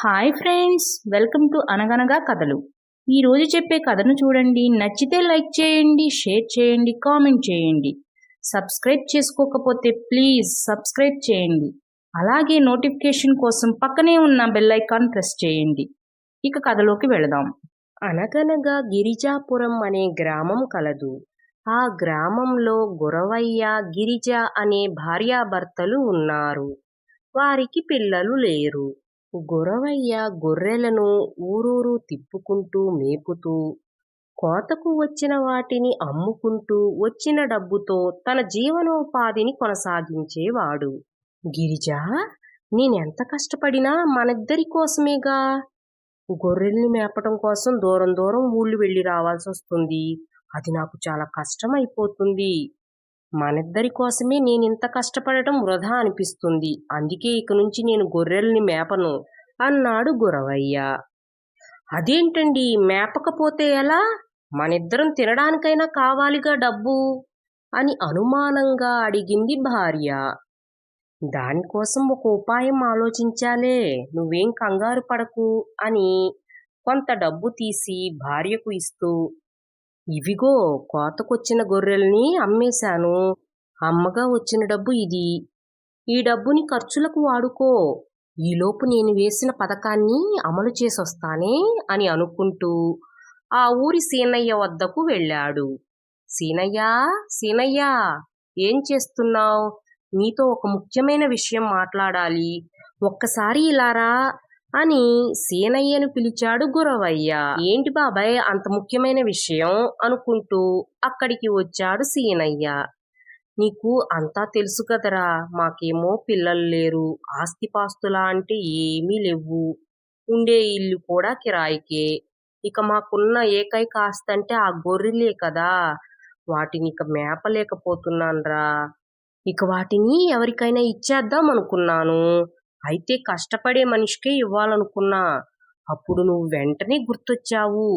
Hi friends welcome to అనగనగా కథలు ఈరోజు చెప్పే కథను చూడండి. నచ్చితే లైక్ చేయండి షేర్ చేయండి కామెంట్ చేయండి. సబ్స్క్రైబ్ చేసుకోకపోతే ప్లీజ్ సబ్స్క్రైబ్ చేయండి. అలాగే నోటిఫికేషన్ కోసం పక్కనే ఉన్న బెల్ ఐకాన్ ప్రెస్ చేయండి. ఇక కథలోకి వెళదాం. అనగనగా గిరిజాపురం అనే గ్రామం కలదు. ఆ గ్రామంలో గురవయ్య గిరిజ అనే భార్యాభర్తలు ఉన్నారు. వారికి పిల్లలు లేరు. గురవయ్య గొర్రెలను ఊరూరు తిప్పుకుంటూ మేపుతూ కోతకు వచ్చిన వాటిని అమ్ముకుంటూ వచ్చిన డబ్బుతో తన జీవనోపాధిని కొనసాగించేవాడు. గిరిజ నేనెంత కష్టపడినా మనిద్దరి కోసమేగా? గొర్రెల్ని మేపటం కోసం దూరం దూరం ఊళ్ళు వెళ్ళి రావాల్సి వస్తుంది అది నాకు చాలా కష్టం అయిపోతుంది మనిద్దరి కోసమే నేను ఇంత కష్టపడటం వృధా అనిపిస్తుంది. అందుకే ఇక నుంచి నేను గొర్రెల్ని మేపను అన్నాడు గురవయ్య. అదేంటండి? మేపకపోతే ఎలా? మనిద్దరం తినడానికైనా కావాలిగా డబ్బు? అని అనుమానంగా అడిగింది భార్య. దానికోసం ఒక ఉపాయం ఆలోచించాలే. నువ్వేం కంగారు పడకు అని కొంత డబ్బు తీసి భార్యకు ఇస్తూ ఇవిగో కోతకొచ్చిన గొర్రెల్ని అమ్మేశాను. అమ్మగా వచ్చిన డబ్బు ఇది. ఈ డబ్బుని ఖర్చులకు వాడుకో. ఈలోపు నేను వేసిన పథకాన్ని అమలు చేసొస్తానే అని అనుకుంటూ ఆ ఊరి సీనయ్య వద్దకు వెళ్ళాడు. సీనయ్య సీనయ్య ఏం చేస్తున్నావు? నీతో ఒక ముఖ్యమైన విషయం మాట్లాడాలి. ఒక్కసారి ఇలారా అని సీనయ్యను పిలిచాడు గురవయ్య. ఏంటి బాబాయ్ అంత ముఖ్యమైన విషయం అనుకుంటూ అక్కడికి వచ్చాడు సీనయ్య. నీకు అంతా తెలుసు కదరా మాకేమో పిల్లలు లేరు ఆస్తిపాస్తులా అంటే ఏమీ లేవు. ఉండే ఇల్లు కూడా కిరాయికే. ఇక మాకున్న ఏకైక ఆస్తి అంటే ఆ గొర్రెలే కదా. వాటిని ఇక మేపలేకపోతున్నాన్రా. ఇక వాటిని ఎవరికైనా ఇచ్చేద్దాం అనుకున్నాను అయితే కష్టపడే మనిషికే ఇవ్వాలనుకున్నా అప్పుడు నువ్వు వెంటనే గుర్తొచ్చావు.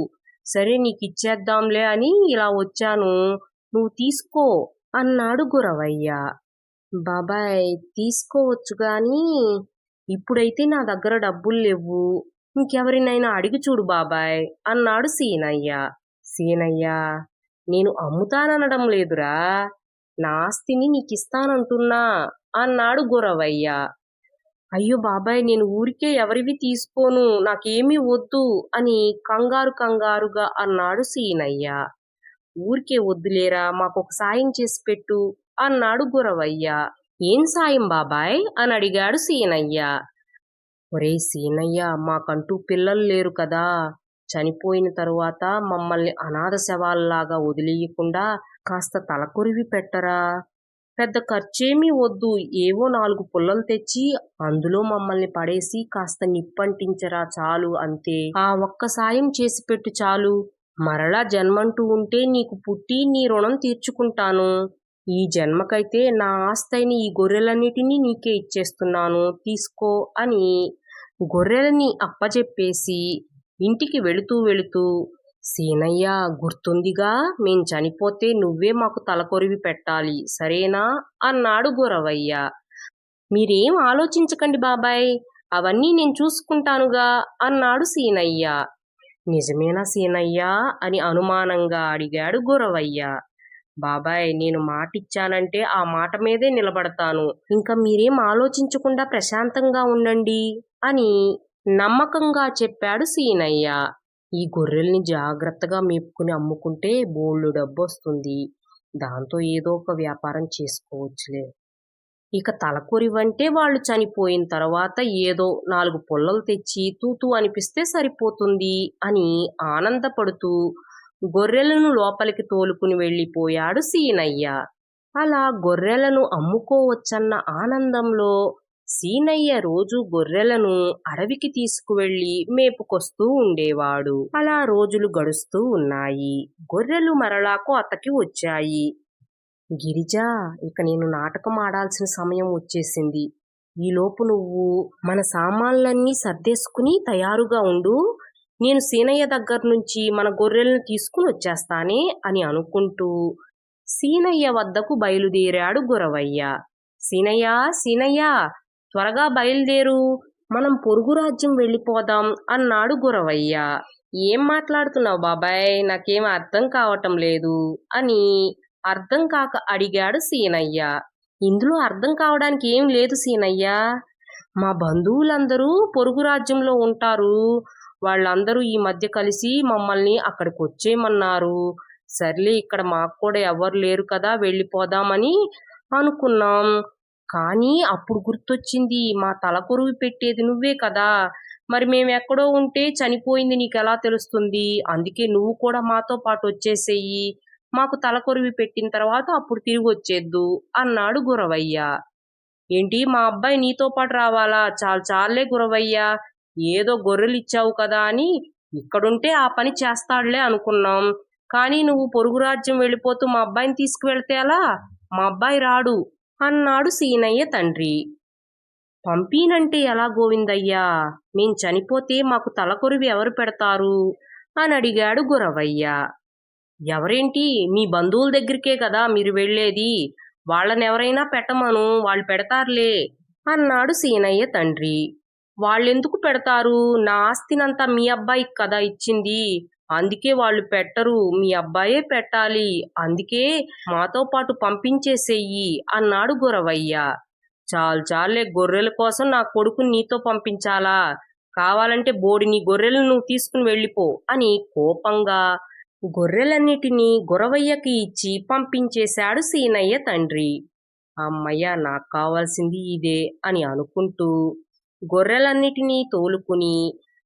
సరే నీకు ఇచ్చేద్దాంలే అని ఇలా వచ్చాను. నువ్వు తీసుకో అన్నాడు గురవయ్య. బాబాయ్ తీసుకోవచ్చు గాని ఇప్పుడైతే నా దగ్గర డబ్బులు లేవు. ఇంకెవరినైనా అడిగి చూడు బాబాయ్ అన్నాడు సీనయ్య. సీనయ్య నేను అమ్ముతాననడం లేదురా. నా ఆస్తిని నీకిస్తానంటున్నా అన్నాడు గురవయ్య. అయ్యో బాబాయ్ నేను ఊరికే ఎవరివి తీసుకోను నాకేమీ వద్దు అని కంగారు కంగారుగా అన్నాడు సీనయ్య. ఊరికే వద్దులేరా మాకొక సాయం చేసి పెట్టు అన్నాడు గురవయ్య. ఏం సాయం బాబాయ్? అని అడిగాడు సీనయ్య. ఒరే సీనయ్య మాకంటూ పిల్లలు లేరు కదా. చనిపోయిన తరువాత మమ్మల్ని అనాథ శవాల్లాగా వదిలేయకుండా కాస్త తలకొరివి పెట్టరా? పెద్ద ఖర్చేమీ వద్దు. ఏవో నాలుగు పుల్లలు తెచ్చి అందులో మమ్మల్ని పడేసి కాస్త నిప్పంటించరా చాలు అంతే. ఆ ఒక్క సాయం చేసి పెట్టు చాలు. మరలా జన్మంటూ ఉంటే నీకు పుట్టి నీ రుణం తీర్చుకుంటాను. ఈ జన్మకైతే నా ఆస్తైన ఈ గొర్రెలన్నిటినీ నీకే ఇచ్చేస్తున్నాను. తీసుకో అని గొర్రెలని అప్పచెప్పేసి ఇంటికి వెళుతూ వెళుతూ సీనయ్య గుర్తుందిగా మేం చనిపోతే నువ్వే మాకు తలకొరివి పెట్టాలి సరేనా? అన్నాడు గురవయ్య. మీరేం ఆలోచించకండి బాబాయ్ అవన్నీ నేను చూసుకుంటానుగా అన్నాడు సీనయ్య. నిజమేనా సీనయ్య? అని అనుమానంగా అడిగాడు గురవయ్య. బాబాయ్ నేను మాటిచ్చానంటే ఆ మాట మీదే నిలబడతాను ఇంకా మీరేం ఆలోచించకుండా ప్రశాంతంగా ఉండండి అని నమ్మకంగా చెప్పాడు సీనయ్య. ఈ గొర్రెల్ని జాగ్రత్తగా మేపుకుని అమ్ముకుంటే బోళ్ళు డబ్బు వస్తుంది దాంతో ఏదో ఒక వ్యాపారం చేసుకోవచ్చులే. ఇక తలకొరివంటే వాళ్ళు చనిపోయిన తర్వాత ఏదో నాలుగు పుల్లలు తెచ్చి తూతూ అనిపిస్తే సరిపోతుంది అని ఆనందపడుతూ గొర్రెలను లోపలికి తోలుకుని వెళ్ళిపోయాడు సీనయ్య. అలా గొర్రెలను అమ్ముకోవచ్చన్న ఆనందంలో సీనయ్య రోజు గొర్రెలను అడవికి తీసుకువెళ్ళి మేపుకొస్తూ ఉండేవాడు. అలా రోజులు గడుస్తూ ఉన్నాయి. గొర్రెలు మరలా కోతకి వచ్చాయి. గిరిజా ఇక నేను నాటకం ఆడాల్సిన సమయం వచ్చేసింది. ఈలోపు నువ్వు మన సామాన్లన్నీ సర్దేసుకుని తయారుగా ఉండు. నేను సీనయ్య దగ్గర నుంచి మన గొర్రెలను తీసుకుని వచ్చేస్తానే అని అనుకుంటూ సీనయ్య వద్దకు బయలుదేరాడు గురవయ్య. సీనయ్య సీనయ్య! త్వరగా బయలుదేరు. మనం పొరుగు రాజ్యం వెళ్ళిపోదాం అన్నాడు గురవయ్య. ఏం మాట్లాడుతున్నావు బాబాయ్? నాకేం అర్థం కావటం లేదు అని అర్థం కాక అడిగాడు సీనయ్య. ఇందులో అర్థం కావడానికి ఏం లేదు సీనయ్య. మా బంధువులందరూ పొరుగు రాజ్యంలో ఉంటారు. వాళ్ళందరూ ఈ మధ్య కలిసి మమ్మల్ని అక్కడికి వచ్చేయమన్నారు. సర్లే ఇక్కడ మాకు కూడా ఎవరు లేరు కదా వెళ్ళిపోదామని అనుకున్నాం. కానీ అప్పుడు గుర్తొచ్చింది మా తలకొరువు పెట్టేది నువ్వే కదా. మరి మేము ఎక్కడో ఉంటే చనిపోయింది నీకు ఎలా తెలుస్తుంది? అందుకే నువ్వు కూడా మాతో పాటు వచ్చేసేయి. మాకు తల కొరివి పెట్టిన తర్వాత అప్పుడు తిరిగి వచ్చేద్దు అన్నాడు గురవయ్య. ఏంటి మా అబ్బాయి నీతో పాటు రావాలా? చాలు చాలే గురవయ్య. ఏదో గొర్రెలు ఇచ్చావు కదా అని ఇక్కడుంటే ఆ పని చేస్తాడులే అనుకున్నాం. కానీ నువ్వు పొరుగు రాజ్యం వెళ్ళిపోతూ మా అబ్బాయిని తీసుకువెళ్తే అలా మా అబ్బాయి రాడు. అన్నాడు సీనయ్య తండ్రి. పంపీనంటే ఎలా గోవిందయ్యా? మేం చనిపోతే మాకు తలకొరివి ఎవరు పెడతారు? అని అడిగాడు గురవయ్య. ఎవరేంటి? మీ బంధువుల దగ్గరికే కదా మీరు వెళ్ళేది? వాళ్ళని ఎవరైనా పెట్టమను వాళ్ళు పెడతారులే అన్నాడు సీనయ్య తండ్రి. వాళ్ళెందుకు పెడతారు? నా ఆస్తినంతా మీ అబ్బాయికి కదా ఇచ్చింది. అందుకే వాళ్ళు పెట్టరు. మీ అబ్బాయే పెట్టాలి. అందుకే మాతో పాటు పంపించేసేయి అన్నాడు గురవయ్య. చాలు చాలే గొర్రెల కోసం నా కొడుకుని నీతో పంపించాలా? కావాలంటే బోడిని గొర్రెలను నువ్వు తీసుకుని వెళ్ళిపో అని కోపంగా గొర్రెలన్నిటినీ గురవయ్యకి ఇచ్చి పంపించేశాడు సీనయ్య తండ్రి. అమ్మయ్య నాకు కావాల్సింది ఇదే అని అనుకుంటూ గొర్రెలన్నిటినీ తోలుకుని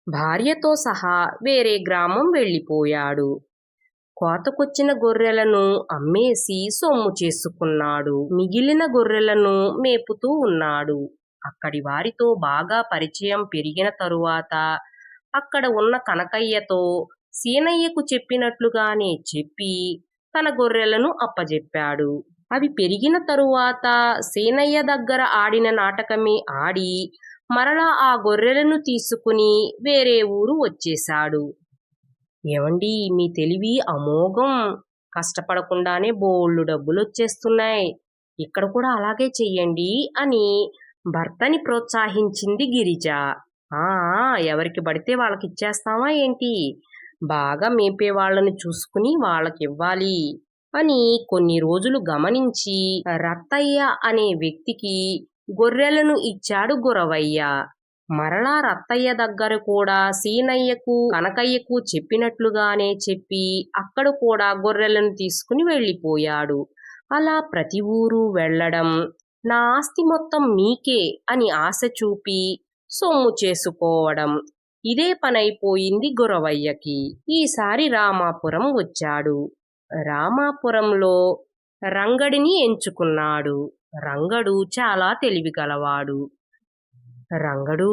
భార్యతో సహా వేరే గ్రామం వెళ్ళిపోయాడు. కోతకొచ్చిన గొర్రెలను అమ్మేసి సొమ్ము చేసుకున్నాడు. మిగిలిన గొర్రెలను మేపుతూ ఉన్నాడు. అక్కడి వారితో బాగా పరిచయం పెరిగిన తరువాత అక్కడ ఉన్న కనకయ్యతో సీనయ్యకు చెప్పినట్లుగానే చెప్పి తన గొర్రెలను అప్పజెప్పాడు. అవి పెరిగిన తరువాత సీనయ్య దగ్గర ఆడిన నాటకమే ఆడి మరలా ఆ గొర్రెలను తీసుకుని వేరే ఊరు వచ్చేశాడు. ఏమండి మీ తెలివి అమోఘం. కష్టపడకుండానే బోళ్ళు డబ్బులు వచ్చేస్తున్నాయి ఇక్కడ కూడా అలాగే చెయ్యండి అని భర్తని ప్రోత్సహించింది గిరిజ. ఆ ఎవరికి పడితే వాళ్ళకి ఇచ్చేస్తామా ఏంటి? బాగా మేపే వాళ్ళని చూసుకుని వాళ్ళకి ఇవ్వాలి అని కొన్ని రోజులు గమనించి రత్తయ్య అనే వ్యక్తికి గొర్రెలను ఇచ్చాడు గురవయ్య. మరలా రత్తయ్య దగ్గర కూడా సీనయ్యకు కనకయ్యకు చెప్పినట్లుగానే చెప్పి అక్కడ కూడా గొర్రెలను తీసుకుని వెళ్ళిపోయాడు. అలా ప్రతి ఊరు వెళ్ళడం నా ఆస్తి మొత్తం మీకే అని ఆశ చూపి సొమ్ము చేసుకోవడం. ఇదే పనైపోయింది గురవయ్యకి. ఈసారి రామాపురం వచ్చాడు. రామాపురంలో రంగడిని ఎంచుకున్నాడు. రంగడు చాలా తెలివిగలవాడు రంగడు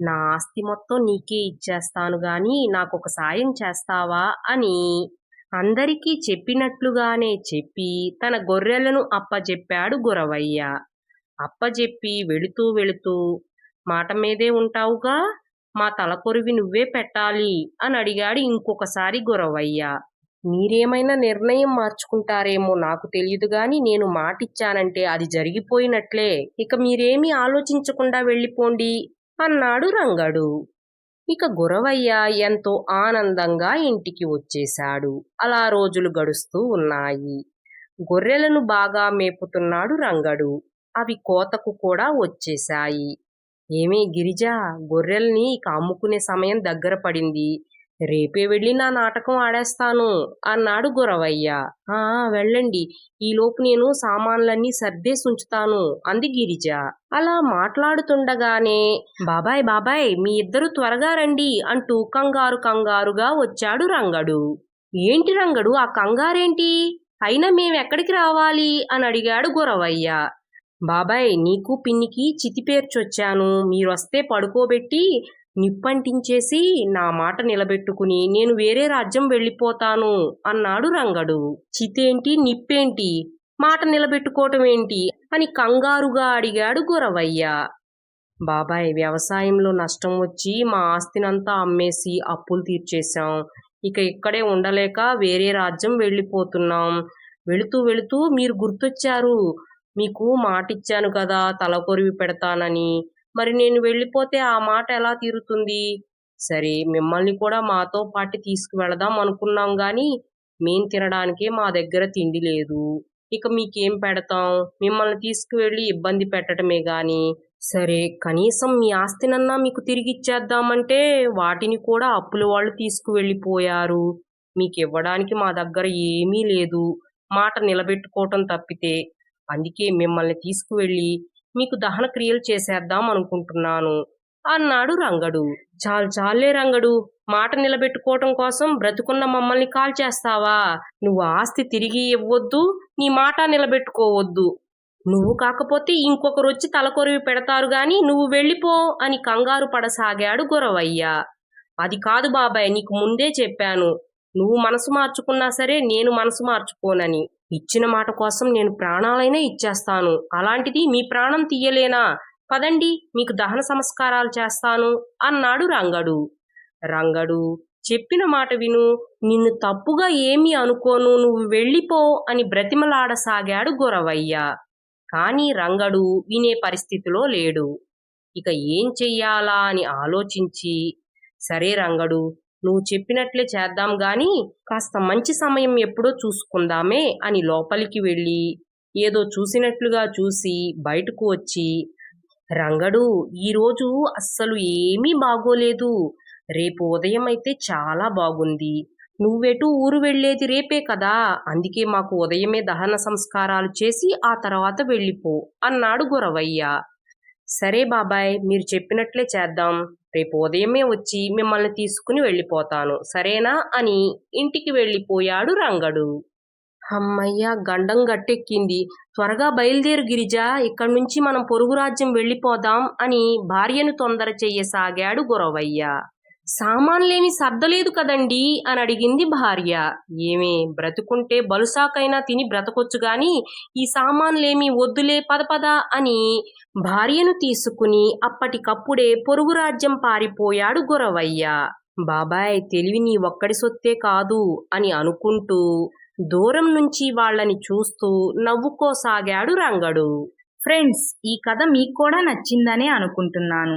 నా ఆస్తి మొత్తం నీకే ఇచ్చేస్తాను గాని నాకు ఒక సాయం చేస్తావా అని అందరికీ చెప్పినట్లుగానే చెప్పి తన గొర్రెలను అప్పజెప్పాడు గురవయ్య. అప్పజెప్పి వెళుతూ వెళుతూ మాట మీదే ఉంటావుగా? మా తలకొరివి నువ్వే పెట్టాలి అని అడిగాడు ఇంకొకసారి గురవయ్య. మీరేమైనా నిర్ణయం మార్చుకుంటారేమో నాకు తెలియదు గాని నేను మాటిచ్చానంటే అది జరిగిపోయినట్లే. ఇక మీరేమీ ఆలోచించకుండా వెళ్ళిపోండి అన్నాడు రంగడు. ఇక గురవయ్య ఎంతో ఆనందంగా ఇంటికి వచ్చేశాడు. అలా రోజులు గడుస్తూ ఉన్నాయి. గొర్రెలను బాగా మేపుతున్నాడు రంగడు. అవి కోతకు కూడా వచ్చేశాయి. ఏమే గిరిజ గొర్రెల్ని ఇక అమ్ముకునే సమయం దగ్గర పడింది. రేపే వెళ్ళి నా నాటకం ఆడేస్తాను అన్నాడు గురవయ్య. ఆ వెళ్ళండి. ఈలోపు నేను సామాన్లన్నీ సర్దేసి ఉంచుతాను అంది గిరిజ. అలా మాట్లాడుతుండగానే బాబాయ్ బాబాయ్ మీ ఇద్దరు త్వరగా రండి అంటూ కంగారు కంగారుగా వచ్చాడు రంగడు. ఏంటి రంగడు ఆ కంగారేంటి? అయినా మేమెక్కడికి రావాలి? అని అడిగాడు గురవయ్య. బాబాయ్ నీకు పిన్నికి చితిపేర్చొచ్చాను. మీరొస్తే పడుకోబెట్టి నిప్పంటించేసి నా మాట నిలబెట్టుకుని నేను వేరే రాజ్యం వెళ్ళిపోతాను అన్నాడు రంగడు. చితేంటి నిప్పేంటి? మాట నిలబెట్టుకోవటం ఏంటి? అని కంగారుగా అడిగాడు గురవయ్య. బాబాయ్ వ్యవసాయంలో నష్టం వచ్చి మా ఆస్తినంతా అమ్మేసి అప్పులు తీర్చేశాం. ఇక ఇక్కడే ఉండలేక వేరే రాజ్యం వెళ్ళిపోతున్నాం. వెళుతూ వెళుతూ మీరు గుర్తొచ్చారు. మీకు మాటిచ్చాను కదా తలకొరివి పెడతానని. మరి నేను వెళ్ళిపోతే ఆ మాట ఎలా తీరుతుంది? సరే మిమ్మల్ని కూడా మాతో పాటు తీసుకువెళదాం అనుకున్నాం గాని మేం తినడానికే మా దగ్గర తిండి లేదు. ఇక మీకేం పెడతాం? మిమ్మల్ని తీసుకువెళ్ళి ఇబ్బంది పెట్టడమే గాని. సరే కనీసం మీ ఆస్తినన్నా మీకు తిరిగి ఇచ్చేద్దామంటే వాటిని కూడా అప్పుల వాళ్ళు తీసుకువెళ్ళిపోయారు. మీకు ఇవ్వడానికి మా దగ్గర ఏమీ లేదు. మాట నిలబెట్టుకోవటం తప్పితే. అందుకే మిమ్మల్ని తీసుకువెళ్ళి మీకు దహన క్రియలు చేసేద్దాం అనుకుంటున్నాను. అన్నాడు రంగడు. చాలు చాలే రంగడు మాట నిలబెట్టుకోవటం కోసం బ్రతుకున్న మమ్మల్ని కాల్ చేస్తావా? నువ్వు ఆస్తి తిరిగి ఇవ్వొద్దు నీ మాట నిలబెట్టుకోవద్దు. నువ్వు కాకపోతే ఇంకొకరు వచ్చి తలకొరివి పెడతారు గాని నువ్వు వెళ్ళిపో అని కంగారు పడసాగాడు గురవయ్య. అది కాదు బాబాయ్ నీకు ముందే చెప్పాను. నువ్వు మనసు మార్చుకున్నా సరే నేను మనసు మార్చుకోనని. ఇచ్చిన మాట కోసం నేను ప్రాణాలైనా ఇచ్చేస్తాను. అలాంటిది మీ ప్రాణం తీయలేనా? పదండి మీకు దహన సంస్కారాలు చేస్తాను అన్నాడు రంగడు. రంగడు చెప్పిన మాట విను. నిన్ను తప్పుగా ఏమీ అనుకోను. నువ్వు వెళ్ళిపో అని బ్రతిమలాడసాగాడు గురవయ్య. కాని రంగడు వినే పరిస్థితిలో లేడు. ఇక ఏం చెయ్యాలా అని ఆలోచించి సరే రంగడు నువ్వు చెప్పినట్లే చేద్దాం గాని కాస్త మంచి సమయం ఎప్పుడో చూసుకుందామే అని లోపలికి వెళ్ళి ఏదో చూసినట్లుగా చూసి బయటకు వచ్చి రంగడు ఈరోజు అస్సలు ఏమీ బాగోలేదు. రేపు ఉదయం అయితే చాలా బాగుంది. నువ్వెటు ఊరు వెళ్ళేది రేపే కదా. అందుకే మాకు ఉదయమే దహన సంస్కారాలు చేసి ఆ తర్వాత వెళ్ళిపో అన్నాడు గురవయ్య. సరే బాబాయ్ మీరు చెప్పినట్లే చేద్దాం. రేపు ఉదయమే వచ్చి మిమ్మల్ని తీసుకుని వెళ్ళిపోతాను. సరేనా? అని ఇంటికి వెళ్ళిపోయాడు రంగడు. అమ్మయ్య గండం గట్టెక్కింది. త్వరగా బయలుదేరు గిరిజ ఇక్కడి నుంచి మనం పొరుగు రాజ్యం వెళ్ళిపోదాం అని భార్యను తొందర చెయ్యసాగాడు గురవయ్య. సామాన్లేమి సర్దలేదు కదండి అని అడిగింది భార్య. ఏమే బ్రతుకుంటే బలుసాకైనా తిని బ్రతకొచ్చు గాని ఈ సామాన్లేమి వద్దులే పద పద అని భార్యను తీసుకుని అప్పటికప్పుడే పొరుగు రాజ్యం పారిపోయాడు గురవయ్య. బాబాయ్ తెలివి నీ ఒక్కడి సొత్తే కాదు అని అనుకుంటూ దూరం నుంచి వాళ్ళని చూస్తూ నవ్వుకోసాగాడు రంగడు. ఫ్రెండ్స్ ఈ కథ మీకు కూడా నచ్చిందనే అనుకుంటున్నాను.